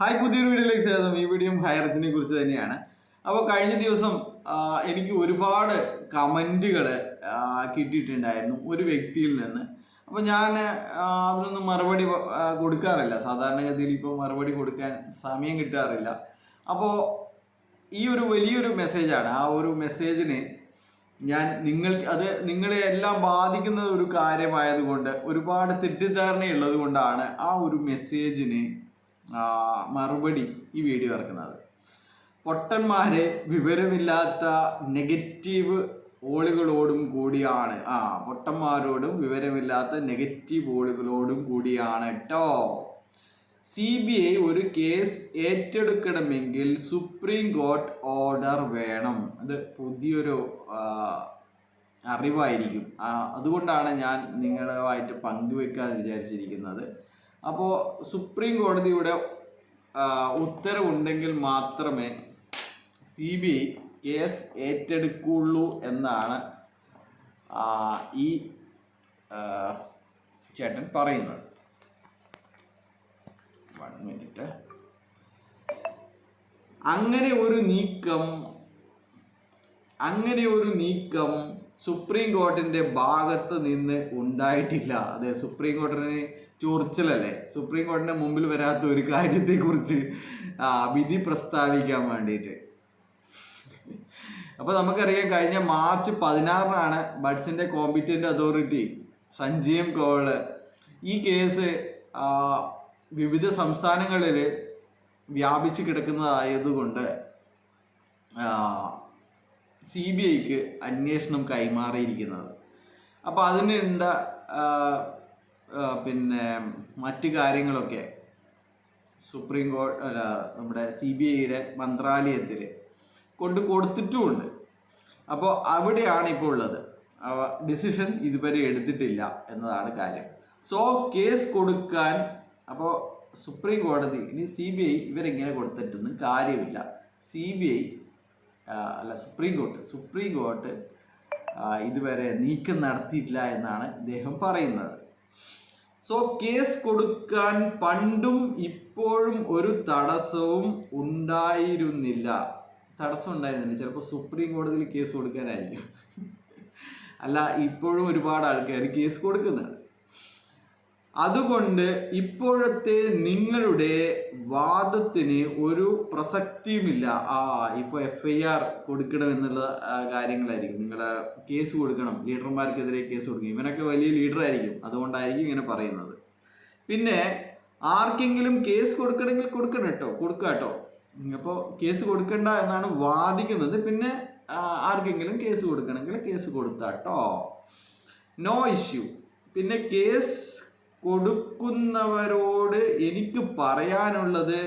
Hi പുതിയൊരു വീഡിയോയിലേക്ക് സ്വാഗതം. ഈ വീഡിയോ ഹയർച്ചിനെ കുറിച്ച് തന്നെയാണ്. അപ്പോൾ കഴിഞ്ഞ ദിവസം എനിക്ക് ഒരുപാട് കമന്റുകൾ കിട്ടിയിട്ടുണ്ടായിരുന്നു ഒരു വ്യക്തിയിൽ നിന്ന്. അപ്പോൾ ഞാൻ അതിനൊന്നും മറുപടി കൊടുക്കാറില്ല. സാധാരണഗതിയിൽ ഇപ്പോൾ മറുപടി കൊടുക്കാൻ സമയം കിട്ടാറില്ല. അപ്പോൾ ഈ ഒരു വലിയൊരു മെസ്സേജാണ്. ആ ഒരു മെസ്സേജിന് ഞാൻ നിങ്ങൾ അത് നിങ്ങളെ എല്ലാം ബാധിക്കുന്ന ഒരു കാര്യമായതുകൊണ്ട് ഒരുപാട് തെറ്റിദ്ധാരണയുള്ളത് കൊണ്ടാണ് ആ ഒരു മെസ്സേജിന് മറുപടി ഈ വീഡിയോ ഇറക്കുന്നത്. പൊട്ടന്മാരെ വിവരമില്ലാത്ത നെഗറ്റീവ് ഓളുകളോടും കൂടിയാണ്. ആ പൊട്ടന്മാരോടും വിവരമില്ലാത്ത നെഗറ്റീവ് ഓളുകളോടും കൂടിയാണ് കേട്ടോ സി ബി ഐ ഒരു കേസ് ഏറ്റെടുക്കണമെങ്കിൽ സുപ്രീം കോർട്ട് ഓർഡർ വേണം. അത് പുതിയൊരു അറിവായിരിക്കും. അതുകൊണ്ടാണ് ഞാൻ നിങ്ങളുമായിട്ട് പങ്കുവെക്കാൻ വിചാരിച്ചിരിക്കുന്നത്. അപ്പോൾ സുപ്രീം കോടതിയുടെ ഉത്തരവുണ്ടെങ്കിൽ മാത്രമേ സി ബി ഐ കേസ് ഏറ്റെടുക്കുള്ളൂ എന്നാണ് ഈ ചേട്ടൻ പറയുന്നത്. വൺ മിനിറ്റ് അങ്ങനെ ഒരു നീക്കം അങ്ങനെ ഒരു നീക്കം സുപ്രീം കോർട്ടിന്റെ ഭാഗത്ത് നിന്ന് ഉണ്ടായിട്ടില്ല. അതെ സുപ്രീം കോർട്ടിന് ചൊറിച്ചിലല്ലേ? സുപ്രീം കോടതിന്റെ മുമ്പിൽ വരാത്ത ഒരു കാര്യത്തെ കുറിച്ച് വിധി പ്രസ്താവിക്കാൻ വേണ്ടിയിട്ട് അപ്പൊ നമുക്കറിയാം കഴിഞ്ഞ മാർച്ച് പതിനാറിനാണ് ബഡ്സിന്റെ കോമ്പിറ്റന്റ് അതോറിറ്റി സഞ്ജീവ് കോൾ ഈ കേസ് വിവിധ സംസ്ഥാനങ്ങളിൽ വ്യാപിച്ചു കിടക്കുന്നതായതുകൊണ്ട് സി ബി ഐക്ക് അന്വേഷണം കൈമാറിയിരിക്കുന്നത്. അപ്പോൾ അതിനുണ്ട പിന്നെ മറ്റു കാര്യങ്ങളൊക്കെ സുപ്രീം കോടതി അല്ല നമ്മുടെ സി ബി ഐയുടെ മന്ത്രാലയത്തിൽ കൊണ്ട് കൊടുത്തിട്ടുമുണ്ട്. അപ്പോൾ അവിടെയാണ് ഇപ്പോൾ ഉള്ളത്. ഡിസിഷൻ ഇതുവരെ എടുത്തിട്ടില്ല എന്നതാണ് കാര്യം. സോ കേസ് കൊടുക്കാൻ അപ്പോൾ സുപ്രീം കോടതി ഇനി സി ബി ഐ ഇവരെങ്ങനെ കൊടുത്തിട്ടൊന്നും കാര്യമില്ല. സി ബി ഐ അല്ല സുപ്രീം കോർട്ട് സുപ്രീം കോർട്ട് ഇതുവരെ നീക്കം നടത്തിയിട്ടില്ല എന്നാണ് ഇദ്ദേഹം പറയുന്നത്. സോ കേസ് കൊടുക്കാൻ പണ്ടും ഇപ്പോഴും ഒരു തടസ്സവും ഉണ്ടായിരുന്നില്ല. തടസ്സം ഉണ്ടായിരുന്നില്ല. ചിലപ്പോൾ സുപ്രീം കോടതിയിൽ കേസ് കൊടുക്കാനായിരിക്കും. അല്ല ഇപ്പോഴും ഒരുപാട് ആൾക്കാർ കേസ് കൊടുക്കുന്നുണ്ട്. അതുകൊണ്ട് ഇപ്പോഴത്തെ നിങ്ങളുടെ വാദത്തിന് ഒരു പ്രസക്തിയുമില്ല. ആ ഇപ്പോൾ എഫ് ഐ ആർ കൊടുക്കണം എന്നുള്ള കാര്യങ്ങളായിരിക്കും. നിങ്ങളെ കേസ് കൊടുക്കണം. ലീഡർമാർക്കെതിരെ കേസ് കൊടുക്കണം. ഇവനൊക്കെ വലിയ ലീഡർ ആയിരിക്കും. അതുകൊണ്ടായിരിക്കും ഇങ്ങനെ പറയുന്നത്. പിന്നെ ആർക്കെങ്കിലും കേസ് കൊടുക്കണമെങ്കിൽ കൊടുക്കണം കേട്ടോ. കൊടുക്കുക കേട്ടോ. അപ്പോൾ കേസ് കൊടുക്കണ്ട എന്നാണ് വാദിക്കുന്നത്. പിന്നെ ആർക്കെങ്കിലും കേസ് കൊടുക്കണമെങ്കിൽ കേസ് കൊടുത്താട്ടോ നോ ഇഷ്യൂ പിന്നെ കേസ് കൊടുക്കുന്നവരോട് എനിക്ക് പറയാനുള്ളത്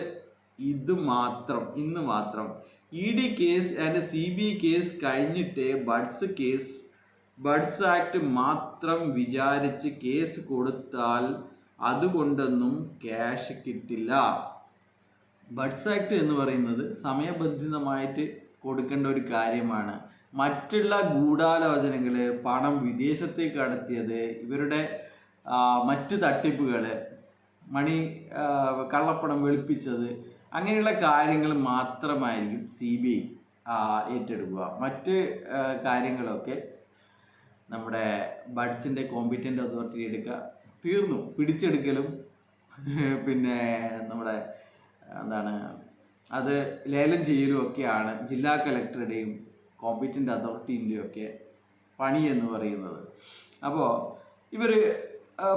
ഇത് മാത്രം ഇന്ന് മാത്രം. E D case and C B case കഴിഞ്ഞിട്ട് ബഡ്സ് കേസ് ബഡ്സ് ആക്ട് മാത്രം വിചാരിച്ച് കേസ് കൊടുത്താൽ അതുകൊണ്ടൊന്നും ക്യാഷ് കിട്ടില്ല. ബഡ്സ് ആക്ട് എന്ന് പറയുന്നത് സമയബന്ധിതമായിട്ട് കൊടുക്കേണ്ട ഒരു കാര്യമാണ്. മറ്റുള്ള ഗൂഢാലോചനകൾ പണം വിദേശത്തേക്ക് കടത്തിയത് ഇവരുടെ മറ്റ് തട്ടിപ്പുകൾ മണി കള്ളപ്പണം വെളുപ്പിച്ചത് അങ്ങനെയുള്ള കാര്യങ്ങൾ മാത്രമായിരിക്കും സി ബി ഐ ഏറ്റെടുക്കുക. മറ്റ് കാര്യങ്ങളൊക്കെ നമ്മുടെ ബഡ്സിന്റെ കോമ്പിറ്റന്റ് അതോറിറ്റി എടുക്കുക തീർന്നു. പിടിച്ചെടുക്കലും പിന്നെ നമ്മുടെ എന്താണ് അത് ലേലം ചെയ്യലും ഒക്കെയാണ് ജില്ലാ കളക്ടറുടെയും കോമ്പിറ്റന്റ് അതോറിറ്റീന്റെയും ഒക്കെ പണി എന്ന് പറയുന്നത്. അപ്പോൾ ഇവർ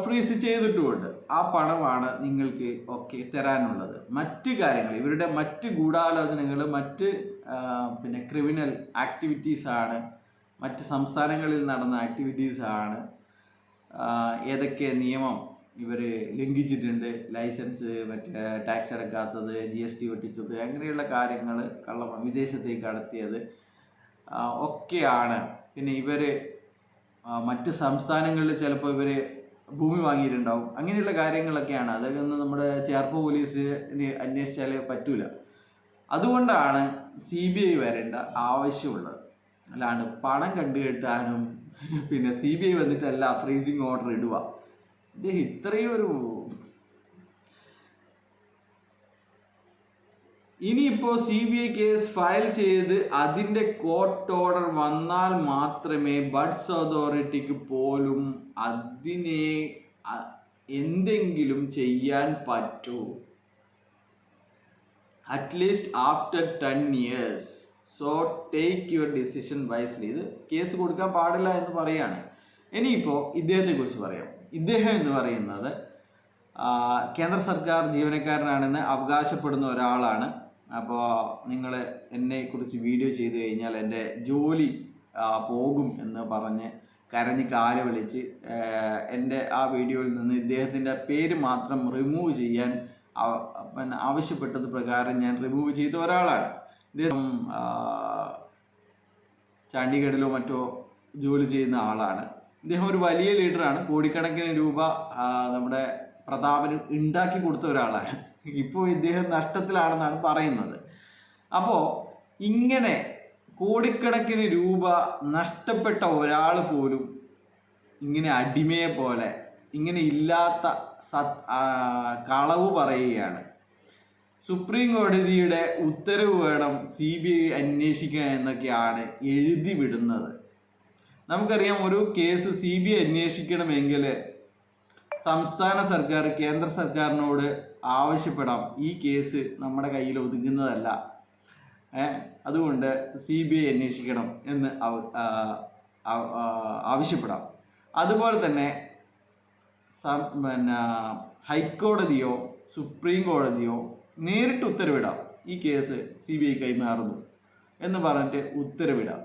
ഫ്രീസ് ചെയ്തിട്ടുമുണ്ട്. ആ പണമാണ് നിങ്ങൾക്ക് ഒക്കെ തരാനുള്ളത്. മറ്റ് കാര്യങ്ങൾ ഇവരുടെ മറ്റ് ഗൂഢാലോചനകൾ മറ്റ് പിന്നെ ക്രിമിനൽ ആക്ടിവിറ്റീസാണ് മറ്റ് സംസ്ഥാനങ്ങളിൽ നടന്ന ആക്ടിവിറ്റീസാണ് ഏതൊക്കെ നിയമം ഇവർ ലംഘിച്ചിട്ടുണ്ട്? ലൈസൻസ് മറ്റേ ടാക്സ് അടക്കാത്തത് ജി എസ് ടി വെട്ടിച്ചത് അങ്ങനെയുള്ള കാര്യങ്ങൾ കള്ള വിദേശത്തേക്ക് കടത്തിയത് ഒക്കെയാണ്. പിന്നെ ഇവർ മറ്റ് സംസ്ഥാനങ്ങളിൽ ചിലപ്പോൾ ഇവർ ഭൂമി വാങ്ങിയിട്ടുണ്ടാവും. അങ്ങനെയുള്ള കാര്യങ്ങളൊക്കെയാണ്. അതൊക്കെ ഒന്ന് നമ്മുടെ ചേർപ്പ് പോലീസ് അന്വേഷിച്ചാലേ പറ്റൂല. അതുകൊണ്ടാണ് സി ബി ഐ വരേണ്ട ആവശ്യമുള്ളത്. അല്ലാണ്ട് പണം കണ്ടുകെട്ടാനും പിന്നെ സി ബി ഐ വന്നിട്ടല്ല ഫ്രീസിങ് ഓർഡർ ഇടുക. ഇദ്ദേഹം ഇത്രയും ഒരു ഇനിയിപ്പോ C B I case file ചെയ്ത് അതിന്റെ കോർട്ട് ഓർഡർ വന്നാൽ മാത്രമേ ബഡ്സ് അതോറിറ്റിക്ക് പോലും അതിനെ എന്തെങ്കിലും ചെയ്യാൻ പറ്റൂ. At least after ten years so take your decision wisely ഇത് കേസ് കൊടുക്കാൻ പാടില്ല എന്ന് പറയാണ്. ഇനിയിപ്പോൾ ഇദ്ദേഹത്തെ കുറിച്ച് പറയാം. ഇദ്ദേഹം എന്ന് പറയുന്നത് കേന്ദ്ര സർക്കാർ ജീവനക്കാരനാണെന്ന് അവകാശപ്പെടുന്ന ഒരാളാണ്. അപ്പോൾ നിങ്ങൾ എന്നെക്കുറിച്ച് വീഡിയോ ചെയ്ത് കഴിഞ്ഞാൽ എന്റെ ജോലി പോകും എന്ന് പറഞ്ഞ് കരഞ്ഞ് കാൽ വിളിച്ച് എന്റെ ആ വീഡിയോയിൽ നിന്ന് ഇദ്ദേഹത്തിന്റെ പേര് മാത്രം റിമൂവ് ചെയ്യാൻ ആവശ്യപ്പെട്ടത് പ്രകാരം ഞാൻ റിമൂവ് ചെയ്ത ഒരാളാണ്. ഇദ്ദേഹം ചണ്ഡീഗഡിലോ മറ്റോ ജോലി ചെയ്യുന്ന ആളാണ്. ഇദ്ദേഹം ഒരു വലിയ ലീഡറാണ് കോടിക്കണക്കിന് രൂപ നമ്മുടെ പ്രതാപന് ഉണ്ടാക്കി കൊടുത്ത ഒരാളാണ്. ഇപ്പോൾ ഇദ്ദേഹം നഷ്ടത്തിലാണെന്നാണ് പറയുന്നത്. അപ്പോൾ ഇങ്ങനെ കോടിക്കണക്കിന് രൂപ നഷ്ടപ്പെട്ട ഒരാൾ പോലും ഇങ്ങനെ അടിമയെ പോലെ ഇങ്ങനെ ഇല്ലാത്ത സത് കളവ് പറയുകയാണ്. സുപ്രീം കോടതിയുടെ ഉത്തരവ് വേണം സി ബി ഐ അന്വേഷിക്കുക എന്നൊക്കെയാണ് എഴുതി വിടുന്നത്. നമുക്കറിയാം ഒരു കേസ് സി ബി ഐ അന്വേഷിക്കണമെങ്കിൽ സംസ്ഥാന സർക്കാർ കേന്ദ്ര സർക്കാരിനോട് ആവശ്യപ്പെടാം. ഈ കേസ് നമ്മുടെ കയ്യിൽ ഒതുങ്ങുന്നതല്ല. അതുകൊണ്ട് സി ബി ഐ അന്വേഷിക്കണം എന്ന് ആവശ്യപ്പെടാം. അതുപോലെ തന്നെ പിന്നെ ഹൈക്കോടതിയോ സുപ്രീം കോടതിയോ നേരിട്ട് ഉത്തരവിടാം. ഈ കേസ് സി ബി ഐ കൈമാറുന്നു എന്ന് പറഞ്ഞിട്ട് ഉത്തരവിടാം.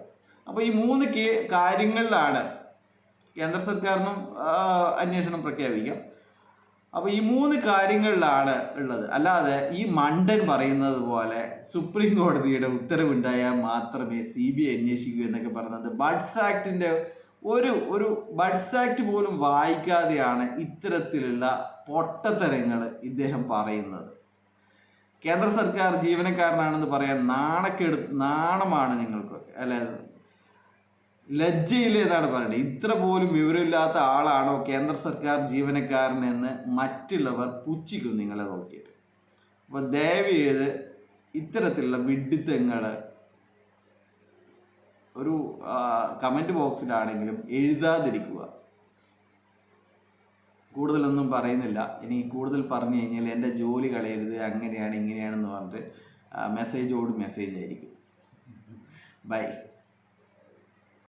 അപ്പോൾ ഈ മൂന്ന് കാര്യങ്ങളിലാണ് കേന്ദ്ര സർക്കാരിനും അന്വേഷണം പ്രഖ്യാപിക്കാം. അപ്പോൾ ഈ മൂന്ന് കാര്യങ്ങളിലാണ് ഉള്ളത്. അല്ലാതെ ഈ മണ്ടൻ പറയുന്നത് പോലെ സുപ്രീം കോടതിയുടെ ഉത്തരവുണ്ടായാൽ മാത്രമേ സി ബി ഐ അന്വേഷിക്കൂ എന്നൊക്കെ പറയുന്നത് ബഡ്സ് ആക്ടിന്റെ ഒരു ഒരു ബഡ്സ് ആക്ട് പോലും വായിക്കാതെയാണ് ഇത്തരത്തിലുള്ള പൊട്ടത്തരങ്ങൾ ഇദ്ദേഹം പറയുന്നത്. കേന്ദ്ര സർക്കാർ ജീവനക്കാരനാണെന്ന് പറയാൻ നാണക്കെടു നാണമാണ് നിങ്ങൾക്ക് അല്ലെ? ലജ്ജയില്ല എന്നാണ് പറയുന്നത് ഇത്ര പോലും വിവരമില്ലാത്ത ആളാണോ കേന്ദ്ര സർക്കാർ ജീവനക്കാരനെന്ന് മറ്റുള്ളവർ പുച്ഛിക്കും നിങ്ങളെ നോക്കിയിട്ട്. അപ്പോൾ ദയവ് ചെയ്ത് ഇത്തരത്തിലുള്ള വിഡിത്തങ്ങൾ ഒരു കമന്റ് ബോക്സിലാണെങ്കിലും എഴുതാതിരിക്കുക. കൂടുതലൊന്നും പറയുന്നില്ല. ഇനി കൂടുതൽ പറഞ്ഞു കഴിഞ്ഞാൽ എന്റെ ജോലി കളയരുത് അങ്ങനെയാണ് ഇങ്ങനെയാണെന്ന് പറഞ്ഞിട്ട് മെസ്സേജോട് മെസ്സേജ് ആയിരിക്കും. ബൈ